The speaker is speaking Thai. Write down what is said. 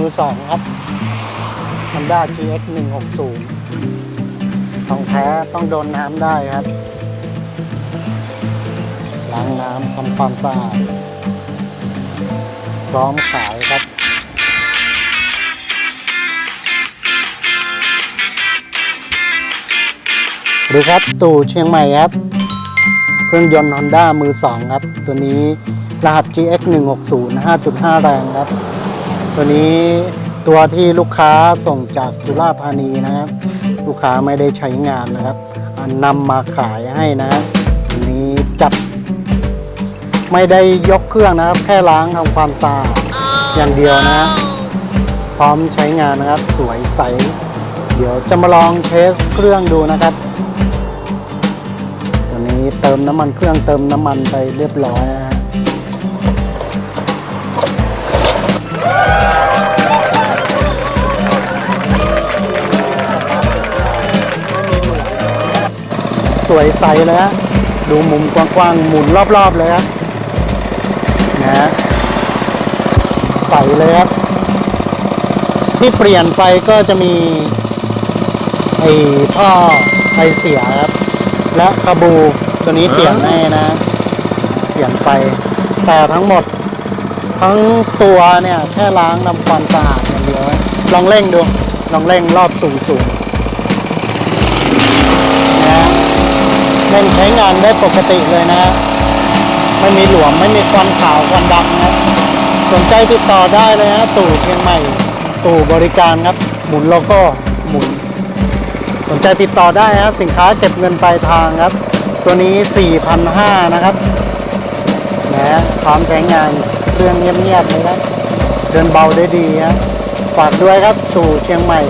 มือสองครับ Honda GX 160ของแท้ต้องโดนน้ำได้ครับ ล้างน้ำทำความสะอาด พร้อมขายครับดีครับตู่เชียงใหม่ครับ เครื่องยนต์ Honda มือ2ครับ ตัวนี้รหัส GX 160 5.5 แรงครับ ตัวนี้ตัวที่ลูกค้าส่งจากสุราษฎร์ธานีนะครับ ลูกค้าไม่ได้ใช้งานนะครับนำมาขายให้นะตัวนี้จับ ไม่ได้ยกเครื่องนะครับ แค่ล้างทำความสะอาดอย่างเดียวนะฮะพร้อมใช้งานนะครับ สวยใส เดี๋ยวจะมาลองเทสเครื่องดูนะครับตัวนี้เติมน้ำมันเครื่องเติมน้ำมันไปเรียบร้อยนะ สวยใสเลยฮะดูมุมกว้างๆหมุนรอบๆเลยครับนะฮะใสเลยครับ ที่เปลี่ยนไปก็จะมีไอ้ท่อไอเสียครับ และคาบูตัวนี้เปลี่ยนให้นะเปลี่ยนไปแต่ทั้งหมด ทั้งตัวเนี่ยแค่ล้างทำความสะอาดอย่างเดียวลองเร่งดู ลองเร่งรอบสูงสูงๆนะ เร่งใช้งานได้ปกติเลยนะไม่มีหลวมไม่มีควันขาวควันดำนะสนใจติดต่อได้เลยนะตู่เชียงใหม่ตู่บริการครับ หมุนโลโก้หมุน สนใจติดต่อได้นะครับ สินค้าเก็บเงินปลายทางครับ ตัวนี้ 4,500นะครับนะพร้อมใช้งานเครื่องเงียบๆเลยครับ เดินเบาได้ดีครับฝากด้วยครับสู่เชียงใหม่